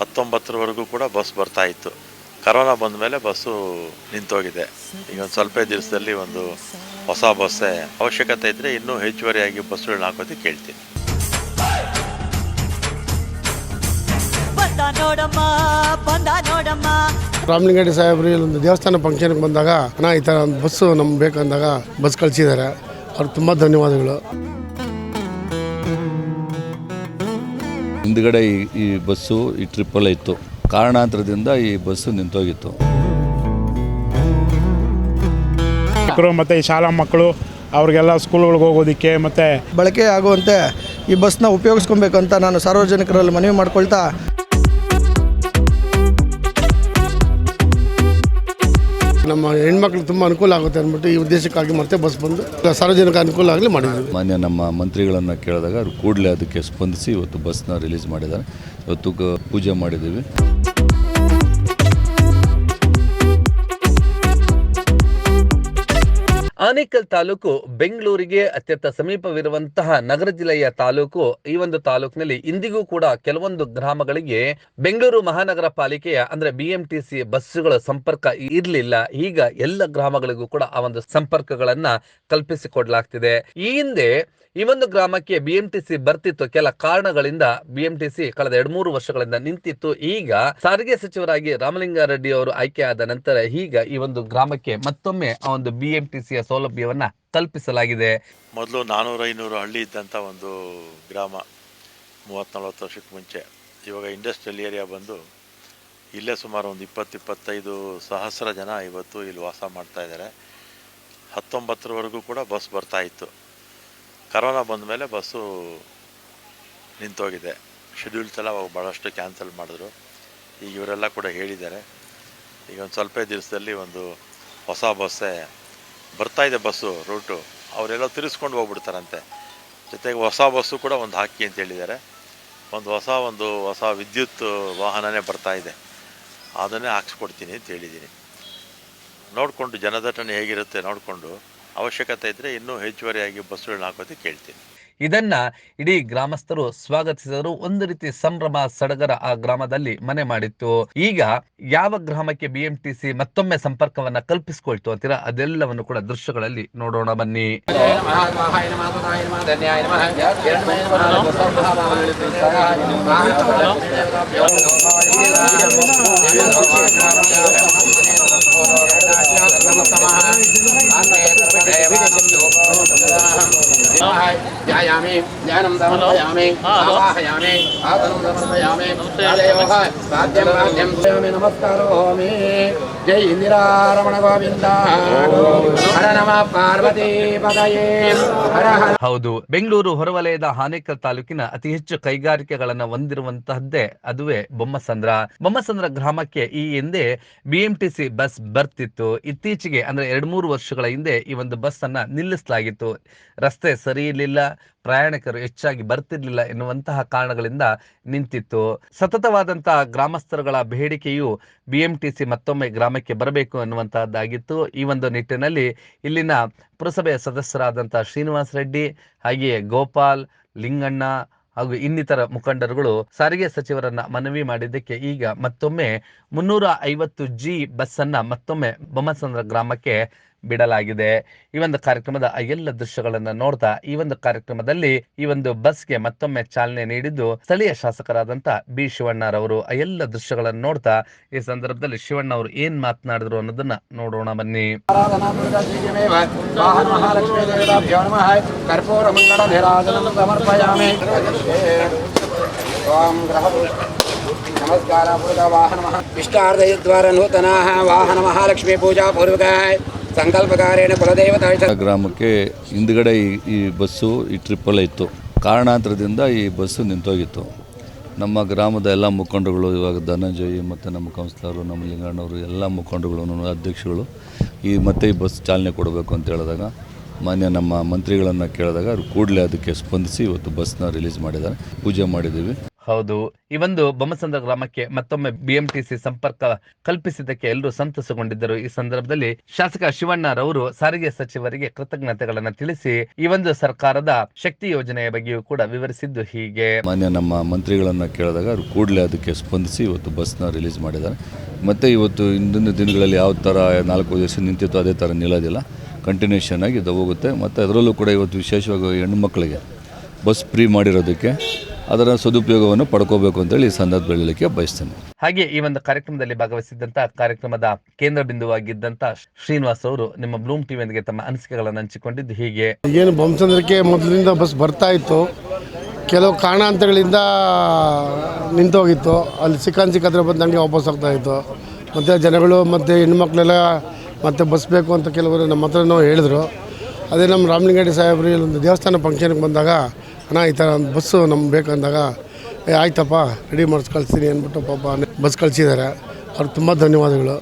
ಹತ್ತೊಂಬತ್ತರವರೆಗೂ ಕೂಡ ಬಸ್ ಬರ್ತಾ ಇತ್ತು. ಕರೋನಾ ಬಂದ ಮೇಲೆ ಬಸ್ಸು ನಿಂತೋಗಿದೆ. ಈಗ ಒಂದು ಸ್ವಲ್ಪ ದಿವಸದಲ್ಲಿ ಒಂದು ಹೊಸ ಬಸ್ಸೇ ಅವಶ್ಯಕತೆ ಇದ್ದರೆ ಇನ್ನೂ ಹೆಚ್ಚುವರಿಯಾಗಿ ಬಸ್ಸುಗಳನ್ನ ಹಾಕೋದಕ್ಕೆ ಕೇಳ್ತೀನಿ. ರಾಮಲಿಂಗಡ್ಡಿ ಒಂದು ಸಾಹೇಬ್ರು ಇಲ್ಲೊಂದು ದೇವಸ್ಥಾನ ಫಂಕ್ಷನ್ಗೆ ಬಂದಾಗ ನಾ ಈ ಥರ ಒಂದು ಬಸ್ಸು ನಮ್ಗೆ ಬೇಕಂದಾಗ ಬಸ್ ಕಳಿಸಿದ್ದಾರೆ. ಅವ್ರಿಗೆ ತುಂಬ ಧನ್ಯವಾದಗಳು. ಹಿಂದ್ಗಡೆ ಈ ಈ ಬಸ್ಸು ಈ ಟ್ರಿಪ್ಪಲ್ಲೇ ಇತ್ತು. ಕಾರಣಾಂತರದಿಂದ ಈ ಬಸ್ಸು ನಿಂತೋಗಿತ್ತು. ಮಕ್ಕಳು ಮತ್ತು ಈ ಶಾಲಾ ಮಕ್ಕಳು ಅವ್ರಿಗೆಲ್ಲ ಸ್ಕೂಲ್ಗಳಿಗೆ ಹೋಗೋದಕ್ಕೆ ಮತ್ತು ಬಳಕೆ ಆಗುವಂತೆ ಈ ಬಸ್ನ ಉಪಯೋಗಿಸ್ಕೊಬೇಕು ಅಂತ ನಾನು ಸಾರ್ವಜನಿಕರಲ್ಲಿ ಮನವಿ ಮಾಡ್ಕೊಳ್ತಾ ನಮ್ಮ ಹೆಣ್ಮಕ್ಳು ತುಂಬ ಅನುಕೂಲ ಆಗುತ್ತೆ ಅಂದ್ಬಿಟ್ಟು ಈ ಉದ್ದೇಶಕ್ಕಾಗಿ ಮತ್ತೆ ಬಸ್ ಬಂದು ಸಾರ್ವಜನಿಕ ಅನುಕೂಲ ಆಗಲಿ ಮಾಡಿದ್ವಿ ಮಾನ್ಯ ನಮ್ಮ ಮಂತ್ರಿಗಳನ್ನು ಕೇಳಿದಾಗ ಅವ್ರು ಕೂಡಲೇ ಅದಕ್ಕೆ ಸ್ಪಂದಿಸಿ ಇವತ್ತು ಬಸ್ನ ರಿಲೀಸ್ ಮಾಡಿದ್ದಾರೆ. ಇವತ್ತು ಪೂಜೆ ಮಾಡಿದ್ದೀವಿ. ಆನೇಕಲ್ ತಾಲೂಕು ಬೆಂಗಳೂರಿಗೆ ಅತ್ಯಂತ ಸಮೀಪವಿರುವಂತಹ ನಗರ ಜಿಲ್ಲೆಯ ತಾಲೂಕು. ಈ ಒಂದು ತಾಲೂಕಿನಲ್ಲಿ ಇಂದಿಗೂ ಕೂಡ ಕೆಲವೊಂದು ಗ್ರಾಮಗಳಿಗೆ ಬೆಂಗಳೂರು ಮಹಾನಗರ ಪಾಲಿಕೆಯ ಅಂದ್ರೆ ಬಿಎಂಟಿಸಿ ಬಸ್ಸುಗಳ ಸಂಪರ್ಕ ಇರಲಿಲ್ಲ. ಈಗ ಎಲ್ಲ ಗ್ರಾಮಗಳಿಗೂ ಕೂಡ ಆ ಒಂದು ಸಂಪರ್ಕಗಳನ್ನ ಕಲ್ಪಿಸಿಕೊಡಲಾಗ್ತಿದೆ. ಈ ಹಿಂದೆ ಈ ಒಂದು ಗ್ರಾಮಕ್ಕೆ ಬಿಎಂಟಿಸಿ ಬರ್ತಿತ್ತು. ಕೆಲ ಕಾರಣಗಳಿಂದ ಬಿಎಂಟಿಸಿ ಕಳೆದ ಎರಡ್ ಮೂರು ವರ್ಷಗಳಿಂದ ನಿಂತಿತ್ತು. ಈಗ ಸಾರಿಗೆ ಸಚಿವರಾಗಿ ರಾಮಲಿಂಗಾರೆಡ್ಡಿ ಅವರು ಆಯ್ಕೆಯಾದ ನಂತರ ಈಗ ಈ ಒಂದು ಗ್ರಾಮಕ್ಕೆ ಮತ್ತೊಮ್ಮೆ ಆ ಒಂದು ಬಿಎಂಟಿಸಿಯ ಸೌಲಭ್ಯವನ್ನ ಕಲ್ಪಿಸಲಾಗಿದೆ. ಮೊದಲು ನಾನೂರ ಐನೂರು ಹಳ್ಳಿ ಇದ್ದಂಥ ಒಂದು ಗ್ರಾಮ ಮೂವತ್ತ್ ನಲ್ವತ್ತು ವರ್ಷಕ್ಕೆ ಮುಂಚೆ. ಇವಾಗ ಇಂಡಸ್ಟ್ರಿಯಲ್ ಏರಿಯಾ ಬಂದು ಇಲ್ಲೇ ಸುಮಾರು ಒಂದು ಇಪ್ಪತ್ತು ಇಪ್ಪತ್ತೈದು ಸಹಸ್ರ ಜನ ಇವತ್ತು ಇಲ್ಲಿ ವಾಸ ಮಾಡ್ತಾ ಇದ್ದಾರೆ. ಹತ್ತೊಂಬತ್ತರವರೆಗೂ ಕೂಡ ಬಸ್ ಬರ್ತಾ ಇತ್ತು. ಕರೋನಾ ಬಂದ ಮೇಲೆ ಬಸ್ಸು ನಿಂತೋಗಿದೆ. ಶೆಡ್ಯೂಲ್ಸ್ ಎಲ್ಲ ಅವಾಗ ಭಾಳಷ್ಟು ಕ್ಯಾನ್ಸಲ್ ಮಾಡಿದ್ರು. ಈಗ ಇವರೆಲ್ಲ ಕೂಡ ಹೇಳಿದ್ದಾರೆ. ಈಗ ಒಂದು ಸ್ವಲ್ಪ ದಿವಸದಲ್ಲಿ ಒಂದು ಹೊಸ ಬಸ್ಸೇ ಬರ್ತಾ ಇದೆ ಬಸ್ಸು ರೂಟು ಅವರೆಲ್ಲ ತಿರ್ಸ್ಕೊಂಡು ಹೋಗ್ಬಿಡ್ತಾರಂತೆ. ಜೊತೆಗೆ ಹೊಸ ಬಸ್ಸು ಕೂಡ ಒಂದು ಹಾಕಿ ಅಂತ ಹೇಳಿದ್ದಾರೆ. ಒಂದು ಹೊಸ ಒಂದು ಹೊಸ ವಿದ್ಯುತ್ ವಾಹನನೇ ಬರ್ತಾ ಇದೆ. ಅದನ್ನೇ ಹಾಕ್ಸ್ಕೊಡ್ತೀನಿ ಅಂತ ಹೇಳಿದ್ದೀನಿ. ನೋಡಿಕೊಂಡು ಜನದಟ್ಟಣೆ ಹೇಗಿರುತ್ತೆ ನೋಡಿಕೊಂಡು. ಅವಶ್ಯಕತೆ ಇದ್ದರೆ ಇನ್ನೂ ಹೆಚ್ಚುವರಿಯಾಗಿ ಬಸ್ಸುಗಳನ್ನ ಹಾಕೋದಕ್ಕೆ ಕೇಳ್ತೀನಿ ಇದನ್ನ ಇಡೀ ಗ್ರಾಮಸ್ಥರು ಸ್ವಾಗತಿಸಿದರು. ಒಂದು ರೀತಿ ಸಂಭ್ರಮ ಸಡಗರ ಆ ಗ್ರಾಮದಲ್ಲಿ ಮನೆ ಮಾಡಿತ್ತು. ಈಗ ಯಾವ ಗ್ರಾಮಕ್ಕೆ ಬಿಎಂಟಿಸಿ ಮತ್ತೊಮ್ಮೆ ಸಂಪರ್ಕವನ್ನ ಕಲ್ಪಿಸಿಕೊಳ್ತು ಅಂತೀರಾ? ಅದೆಲ್ಲವನ್ನು ಕೂಡ ದೃಶ್ಯಗಳಲ್ಲಿ ನೋಡೋಣ ಬನ್ನಿ. Puro, Raja, Ramatamahan, Ate, Eva, Sindhu, ध्यायामि ध्यानं समर्पयामि आवाहयामि आसनं समर्पयामि तदेव वाद्यं वाद्यं स्वयं नमस्कारोमि जय इन्दिरारमण गोविन्द हर नमः पार्वती पदये हर हर ಹೌದು ಬೆಂಗಳೂರು ಹೊರವಲಯದ ಆನೇಕಲ್ ತಾಲೂಕಿನ ಅತಿ ಹೆಚ್ಚು ಕೈಗಾರಿಕೆಗಳನ್ನ ಹೊಂದಿರುವಂತಹದ್ದೇ ಅದುವೇ ಬೊಮ್ಮಸಂದ್ರ ಬೊಮ್ಮಸಂದ್ರ ಗ್ರಾಮಕ್ಕೆ ಈ ಹಿಂದೆ ಬಿಎಂಟಿಸಿ ಬಸ್ ಬರ್ತಿತ್ತು ಇತ್ತೀಚೆಗೆ ಅಂದ್ರೆ ಎರಡ್ ಮೂರು ವರ್ಷಗಳ ಹಿಂದೆ ಈ ಒಂದು ಬಸ್ ಅನ್ನ ನಿಲ್ಲಿಸಲಾಗಿತ್ತು ರಸ್ತೆ ಸರಿ ಇರಲಿಲ್ಲ, ಪ್ರಯಾಣಿಕರು ಹೆಚ್ಚಾಗಿ ಬರ್ತಿರ್ಲಿಲ್ಲ ಎನ್ನುವಂತಹ ಕಾರಣಗಳಿಂದ ನಿಂತಿತ್ತು. ಸತತವಾದಂತಹ ಗ್ರಾಮಸ್ಥರುಗಳ ಬೇಡಿಕೆಯು ಬಿಎಂಟಿಸಿ ಮತ್ತೊಮ್ಮೆ ಗ್ರಾಮಕ್ಕೆ ಬರಬೇಕು ಎನ್ನುವಂತಹದ್ದಾಗಿತ್ತು. ಈ ಒಂದು ನಿಟ್ಟಿನಲ್ಲಿ ಇಲ್ಲಿನ ಪುರಸಭೆಯ ಸದಸ್ಯರಾದಂತಹ ಶ್ರೀನಿವಾಸ್ ರೆಡ್ಡಿ, ಹಾಗೆಯೇ ಗೋಪಾಲ್, ಲಿಂಗಣ್ಣ ಹಾಗೂ ಇನ್ನಿತರ ಮುಖಂಡರುಗಳು ಸಾರಿಗೆ ಸಚಿವರನ್ನ ಮನವಿ ಮಾಡಿದ್ದಕ್ಕೆ ಈಗ ಮತ್ತೊಮ್ಮೆ ಮುನ್ನೂರ ಐವತ್ತು ಜಿ ಬಸ್ ಅನ್ನ ಮತ್ತೊಮ್ಮೆ ಬೊಮ್ಮಸಂದ್ರ ಗ್ರಾಮಕ್ಕೆ ಬಿಡಲಾಗಿದೆ. ಈ ಒಂದು ಕಾರ್ಯಕ್ರಮದ ಎಲ್ಲ ದೃಶ್ಯಗಳನ್ನು ನೋಡ್ತಾ, ಈ ಒಂದು ಕಾರ್ಯಕ್ರಮದಲ್ಲಿ ಈ ಒಂದು ಬಸ್ಗೆ ಮತ್ತೊಮ್ಮೆ ಚಾಲನೆ ನೀಡಿದ್ದು ಸ್ಥಳೀಯ ಶಾಸಕರಾದಂತ ಬಿ. ಶಿವಣ್ಣರವರು. ಆ ಎಲ್ಲ ದೃಶ್ಯಗಳನ್ನು ನೋಡ್ತಾ, ಈ ಸಂದರ್ಭದಲ್ಲಿ ಶಿವಣ್ಣ ಅವರು ಏನ್ ಮಾತನಾಡಿದ್ರು ಅನ್ನೋದನ್ನ ನೋಡೋಣ ಬನ್ನಿ. ನಮಸ್ಕಾರ ಪೂರ್ವ ವಾಹನ ಇಷ್ಟಾರ್ಧಯದ್ವಾರ ನೂತನ ವಾಹನ ಮಹಾಲಕ್ಷ್ಮೀ ಪೂಜಾ ಪೂರ್ವಕ ಸಂಕಲ್ಪಕಾರೇಣ ಗ್ರಾಮಕ್ಕೆ ಹಿಂದ್ಗಡೆ ಈ ಬಸ್ಸು ಈ ಟ್ರಿಪ್ಪಲ್ಲ ಇತ್ತು. ಕಾರಣಾಂತರದಿಂದ ಈ ಬಸ್ಸು ನಿಂತೋಗಿತ್ತು. ನಮ್ಮ ಗ್ರಾಮದ ಎಲ್ಲ ಮುಖಂಡರುಗಳು, ಇವಾಗ ಧನಂಜಯಿ ಮತ್ತು ನಮ್ಮ ಕೌನ್ಸಿಲರು, ನಮ್ಮ ಲಿಂಗಣ್ಣವರು ಎಲ್ಲ ಮುಖಂಡರುಗಳು ಅಧ್ಯಕ್ಷಗಳು ಈ ಮತ್ತೆ ಈ ಬಸ್ ಚಾಲನೆ ಕೊಡಬೇಕು ಅಂತ ಹೇಳಿದಾಗ, ಮಾನ್ಯ ನಮ್ಮ ಮಂತ್ರಿಗಳನ್ನು ಕೇಳಿದಾಗ, ಅವರು ಕೂಡಲೇ ಅದಕ್ಕೆ ಸ್ಪಂದಿಸಿ ಇವತ್ತು ಬಸ್ನ ರಿಲೀಸ್ ಮಾಡಿದ್ದಾರೆ. ಪೂಜೆ ಮಾಡಿದ್ದೀವಿ. ಹೌದು. ಈ ಒಂದು ಬೊಮ್ಮಸಂದ್ರ ಗ್ರಾಮಕ್ಕೆ ಮತ್ತೊಮ್ಮೆ ಬಿಎಂಟಿಸಿ ಸಂಪರ್ಕ ಕಲ್ಪಿಸಿದ್ದಕ್ಕೆ ಎಲ್ಲರೂ ಸಂತಸಗೊಂಡಿದ್ದರು ಈ ಸಂದರ್ಭದಲ್ಲಿ ಶಾಸಕ ಶಿವಣ್ಣರವರು ಸಾರಿಗೆ ಸಚಿವರಿಗೆ ಕೃತಜ್ಞತೆಗಳನ್ನು ತಿಳಿಸಿ ಈ ಒಂದು ಸರ್ಕಾರದ ಶಕ್ತಿ ಯೋಜನೆಯ ಬಗ್ಗೆಯೂ ಕೂಡ ವಿವರಿಸಿದ್ದು ಹೀಗೆ. ಮಾನ್ಯ ನಮ್ಮ ಮಂತ್ರಿಗಳನ್ನ ಕೇಳಿದಾಗ ಅವರು ಕೂಡಲೇ ಅದಕ್ಕೆ ಸ್ಪಂದಿಸಿ ಇವತ್ತು ಬಸ್ನ ರಿಲೀಸ್ ಮಾಡಿದ್ದಾರೆ. ಮತ್ತೆ ಇವತ್ತು ಇಂದಿನ ದಿನಗಳಲ್ಲಿ ಯಾವ ಥರ ನಾಲ್ಕು ದಿವಸ ನಿಂತಿತ್ತು ಅದೇ ಥರ ನಿಲ್ಲೋದಿಲ್ಲ. ಕಂಟಿನ್ಯೂಷನ್ ಆಗಿ ಇದು ಹೋಗುತ್ತೆ. ಮತ್ತು ಅದರಲ್ಲೂ ಕೂಡ ಇವತ್ತು ವಿಶೇಷವಾಗಿ ಹೆಣ್ಣು ಮಕ್ಕಳಿಗೆ ಬಸ್ ಫ್ರೀ ಮಾಡಿರೋದಕ್ಕೆ ಅದರ ಸದುಪಯೋಗವನ್ನು ಪಡ್ಕೋಬೇಕು ಅಂತೇಳಿ ಈ ಸಂದರ್ಭದಲ್ಲಿ ಹೇಳಲಿಕ್ಕೆ ಬಯಸ್ತೇನೆ. ಹಾಗೆ ಈ ಒಂದು ಕಾರ್ಯಕ್ರಮದಲ್ಲಿ ಭಾಗವಹಿಸಿದ್ದಂತ ಕಾರ್ಯಕ್ರಮದ ಕೇಂದ್ರ ಬಿಂದುವಾಗಿದ್ದಂತ ಶ್ರೀನಿವಾಸ್ ಅವರು ನಿಮ್ಮ ಬ್ಲೂಮ್ ಟಿವಿಯೊಂದಿಗೆ ತಮ್ಮ ಅನಿಸಿಕೆಗಳನ್ನು ಹಂಚಿಕೊಂಡಿದ್ದು ಹೀಗೆ. ಏನು ಬೊಮ್ಮಸಂದ್ರಕ್ಕೆ ಮೊದಲಿಂದ ಬಸ್ ಬರ್ತಾ ಇತ್ತು. ಕೆಲವು ಕಾರಣಾಂತರಗಳಿಂದ ನಿಂತೋಗಿತ್ತು. ಅಲ್ಲಿ ಸಿಕ್ಕನ್ ಸಿಕ್ಕದ್ರೆ ಬಂದು ನನಗೆ ವಾಪಸ್ ಹೋಗ್ತಾ ಇತ್ತು. ಮತ್ತು ಜನಗಳು ಮತ್ತು ಹೆಣ್ಮಕ್ಳೆಲ್ಲ ಮತ್ತೆ ಬಸ್ ಬೇಕು ಅಂತ ಕೆಲವರು ನಮ್ಮ ಹತ್ರನೂ ಹೇಳಿದ್ರು. ಅದೇ ನಮ್ಮ ರಾಮಲಿಂಗಡಿ ಸಾಹೇಬ್ರು ಒಂದು ದೇವಸ್ಥಾನ ಫಂಕ್ಷನ್ಗೆ ಬಂದಾಗ ಅಣ್ಣ, ಈ ಥರ ಒಂದು ಬಸ್ಸು ನಮ್ಗೆ ಬೇಕಂದಾಗ, ಏ, ಆಯ್ತಪ್ಪ, ರೆಡಿ ಮಾಡಿಸ್ ಕಳಿಸ್ತೀನಿ ಅಂದ್ಬಿಟ್ಟು ಪಾಪ ಬಸ್ ಕಳಿಸಿದ್ದಾರೆ. ಅವ್ರಿಗೆ ತುಂಬ ಧನ್ಯವಾದಗಳು.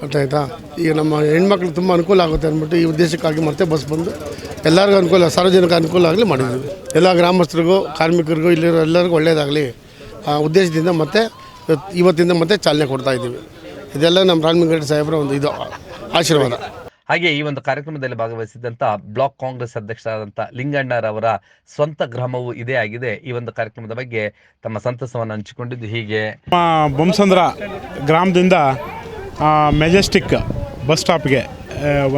ಗೊತ್ತಾಯ್ತಾ ಈಗ ನಮ್ಮ ಹೆಣ್ಮಕ್ಳಿಗೆ ತುಂಬ ಅನುಕೂಲ ಆಗುತ್ತೆ ಅಂದ್ಬಿಟ್ಟು ಈ ಉದ್ದೇಶಕ್ಕಾಗಿ ಮತ್ತೆ ಬಸ್ ಬಂದು ಎಲ್ಲರಿಗೂ ಅನುಕೂಲ, ಸಾರ್ವಜನಿಕ ಅನುಕೂಲ ಆಗಲಿ ಮಾಡಿದ್ವಿ ಎಲ್ಲ ಗ್ರಾಮಸ್ಥರಿಗೂ, ಕಾರ್ಮಿಕರಿಗೂ, ಇಲ್ಲಿರೋ ಎಲ್ಲರಿಗೂ ಒಳ್ಳೆಯದಾಗಲಿ ಆ ಉದ್ದೇಶದಿಂದ ಮತ್ತೆ ಇವತ್ತು ಇವತ್ತಿಂದ ಮತ್ತೆ ಚಾಲನೆ ಕೊಡ್ತಾ ಇದ್ದೀವಿ. ಇದೆಲ್ಲ ನಮ್ಮ ರಾಮಲಿಂಗರೆಡ್ಡಿ ಸಾಹೇಬರ ಒಂದು ಇದು, ಆಶೀರ್ವಾದ. ಹಾಗೆ ಈ ಒಂದು ಕಾರ್ಯಕ್ರಮದಲ್ಲಿ ಭಾಗವಹಿಸಿದಂತ ಬ್ಲಾಕ್ ಕಾಂಗ್ರೆಸ್ ಅಧ್ಯಕ್ಷರಾದಂತ ಲಿಂಗಣ್ಣರವರ ಸ್ವಂತ ಗ್ರಾಮವು ಇದೇ ಆಗಿದೆ. ಈ ಒಂದು ಕಾರ್ಯಕ್ರಮದ ಬಗ್ಗೆ ತಮ್ಮ ಸಂತಸವನ್ನು ಹಂಚಿಕೊಂಡಿದ್ದು ಹೀಗೆ. ಬೊಮ್ಸಂದ್ರ ಗ್ರಾಮದಿಂದ ಮೆಜೆಸ್ಟಿಕ್ ಬಸ್ ಸ್ಟಾಪ್ಗೆ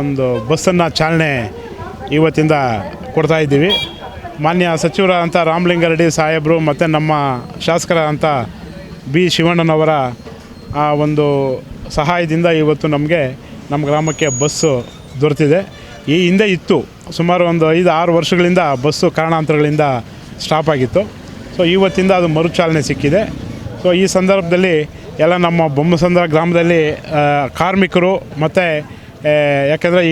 ಒಂದು ಬಸ್ಸನ್ನು ಚಾಲನೆ ಇವತ್ತಿಂದ ಕೊಡ್ತಾ ಇದ್ದೀವಿ. ಮಾನ್ಯ ಸಚಿವರಾದಂಥ ರಾಮಲಿಂಗಾರೆಡ್ಡಿ ಸಾಹೇಬರು ಮತ್ತು ನಮ್ಮ ಶಾಸಕರಾದಂಥ ಬಿ ಶಿವಣ್ಣನವರ ಆ ಒಂದು ಸಹಾಯದಿಂದ ಇವತ್ತು ನಮಗೆ ನಮ್ಮ ಗ್ರಾಮಕ್ಕೆ ಬಸ್ಸು ದೊರೆತಿದೆ. ಈ ಹಿಂದೆ ಇತ್ತು. ಸುಮಾರು ಒಂದು ಐದು ಆರು ವರ್ಷಗಳಿಂದ ಬಸ್ಸು ಕಾರಣಾಂತರಗಳಿಂದ ಸ್ಟಾಪ್ ಆಗಿತ್ತು. ಸೊ ಇವತ್ತಿಂದ ಅದು ಮರುಚಾಲನೆ ಸಿಕ್ಕಿದೆ. ಸೊ ಈ ಸಂದರ್ಭದಲ್ಲಿ ಎಲ್ಲ ನಮ್ಮ ಬೊಮ್ಮಸಂದ್ರ ಗ್ರಾಮದಲ್ಲಿ ಕಾರ್ಮಿಕರು ಮತ್ತು ಯಾಕೆಂದರೆ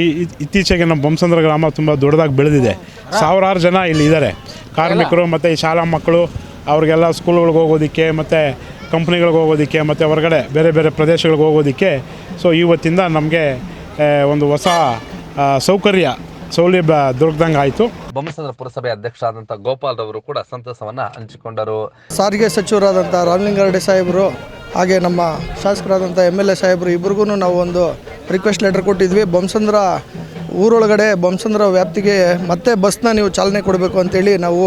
ಇತ್ತೀಚೆಗೆ ನಮ್ಮ ಬೊಮ್ಮಸಂದ್ರ ಗ್ರಾಮ ತುಂಬ ದೊಡ್ಡದಾಗಿ ಬೆಳೆದಿದೆ. ಸಾವಿರಾರು ಜನ ಇಲ್ಲಿ ಇದ್ದಾರೆ. ಕಾರ್ಮಿಕರು ಮತ್ತು ಈ ಶಾಲಾ ಮಕ್ಕಳು ಅವ್ರಿಗೆಲ್ಲ ಸ್ಕೂಲ್ಗಳಿಗೆ ಹೋಗೋದಕ್ಕೆ ಮತ್ತು ಕಂಪ್ನಿಗಳಿಗೆ ಹೋಗೋದಕ್ಕೆ ಮತ್ತು ಹೊರಗಡೆ ಬೇರೆ ಬೇರೆ ಪ್ರದೇಶಗಳಿಗೆ ಹೋಗೋದಕ್ಕೆ. ಸೊ ಇವತ್ತಿಂದ ನಮಗೆ ಒಂದು ಹೊಸ ಸೌಕರ್ಯ ಸೌಲಭ್ಯ ದೊರಕ್ದಂಗೆ ಆಯಿತು. ಬೊಮ್ಮಸಂದ್ರ ಪುರಸಭೆ ಅಧ್ಯಕ್ಷರಾದಂತ ಗೋಪಾಲ್ ರವರು ಕೂಡ ಸಂತಸವನ್ನು ಹಂಚಿಕೊಂಡರು. ಸಾರಿಗೆ ಸಚಿವರಾದಂಥ ರಾಮಲಿಂಗಾರೆಡ್ಡಿ ಸಾಹೇಬರು ಹಾಗೆ ನಮ್ಮ ಶಾಸಕರಾದಂಥ ಎಂ ಎಲ್ ಎ ಸಾಹೇಬರು ಇಬ್ರಿಗೂ ನಾವು ಒಂದು ರಿಕ್ವೆಸ್ಟ್ ಲೆಟರ್ ಕೊಟ್ಟಿದ್ವಿ. ಬೊಮ್ಮಸಂದ್ರ ಊರೊಳಗಡೆ ಬೊಮ್ಮಸಂದ್ರ ವ್ಯಾಪ್ತಿಗೆ ಮತ್ತೆ ಬಸ್ನ ನೀವು ಚಾಲನೆ ಕೊಡಬೇಕು ಅಂತೇಳಿ ನಾವು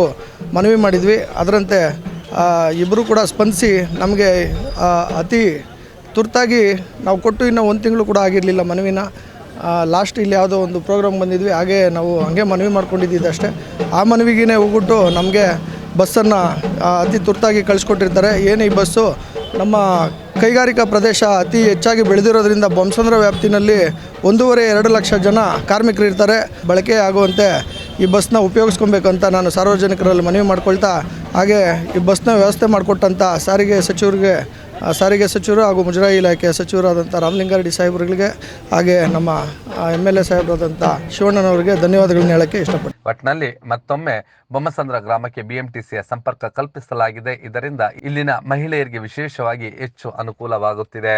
ಮನವಿ ಮಾಡಿದ್ವಿ. ಅದರಂತೆ ಇಬ್ಬರು ಕೂಡ ಸ್ಪಂದಿಸಿ ನಮಗೆ ಅತಿ ತುರ್ತಾಗಿ ನಾವು ಕೊಟ್ಟು ಇನ್ನೂ ಒಂದು ತಿಂಗಳು ಕೂಡ ಆಗಿರಲಿಲ್ಲ ಮನವಿನ. ಲಾಸ್ಟ್ ಇಲ್ಲಿ ಯಾವುದೋ ಒಂದು ಪ್ರೋಗ್ರಾಮ್ ಬಂದಿದ್ವಿ, ಹಾಗೆ ನಾವು ಹಂಗೆ ಮನವಿ ಮಾಡ್ಕೊಂಡಿದ್ದಿದ್ದು ಅಷ್ಟೇ. ಆ ಮನವಿಗೇ ಹೋಗ್ಬಿಟ್ಟು ನಮಗೆ ಬಸ್ಸನ್ನು ಅತಿ ತುರ್ತಾಗಿ ಕಳಿಸ್ಕೊಟ್ಟಿರ್ತಾರೆ. ಏನು ಈ ಬಸ್ಸು? ನಮ್ಮ ಕೈಗಾರಿಕಾ ಪ್ರದೇಶ ಅತಿ ಹೆಚ್ಚಾಗಿ ಬೆಳೆದಿರೋದ್ರಿಂದ ಬೊಮ್ಮಸಂದ್ರ ವ್ಯಾಪ್ತಿನಲ್ಲಿ ಒಂದೂವರೆ ಎರಡು ಲಕ್ಷ ಜನ ಕಾರ್ಮಿಕರು ಇರ್ತಾರೆ. ಬಳಕೆ ಆಗುವಂತೆ ಈ ಬಸ್ನ ಉಪಯೋಗಿಸ್ಕೊಬೇಕಂತ ನಾನು ಸಾರ್ವಜನಿಕರಲ್ಲಿ ಮನವಿ ಮಾಡ್ಕೊಳ್ತಾ, ಹಾಗೆ ಈ ಬಸ್ನ ವ್ಯವಸ್ಥೆ ಮಾಡಿಕೊಟ್ಟಂಥ ಸಾರಿಗೆ ಸಚಿವರಿಗೆ ಸಾರಿಗೆ ಸಚಿವರು ಹಾಗೂ ಮುಜರಾಯಿ ಇಲಾಖೆ ಸಚಿವರಾದಂಥ ರಾಮಲಿಂಗಾರೆಡ್ಡಿ ಸಾಹೇಬ್ರಿಗೆ ಹಾಗೆ ನಮ್ಮ ಎಂ ಎಲ್ ಎ ಸಾಹೇಬ್ರಾದಂಥ ಶಿವಣ್ಣನವರಿಗೆ ಧನ್ಯವಾದಗಳನ್ನ ಹೇಳೋಕ್ಕೆ ಇಷ್ಟಪಡ್ತೀನಿ. ಒಟ್ಟಿನಲ್ಲಿ ಮತ್ತೊಮ್ಮೆ ಬೊಮ್ಮಸಂದ್ರ ಗ್ರಾಮಕ್ಕೆ ಬಿಎಂಟಿಸಿಯ ಸಂಪರ್ಕ ಕಲ್ಪಿಸಲಾಗಿದೆ. ಇದರಿಂದ ಇಲ್ಲಿನ ಮಹಿಳೆಯರಿಗೆ ವಿಶೇಷವಾಗಿ ಹೆಚ್ಚು ಅನುಕೂಲವಾಗುತ್ತಿದೆ.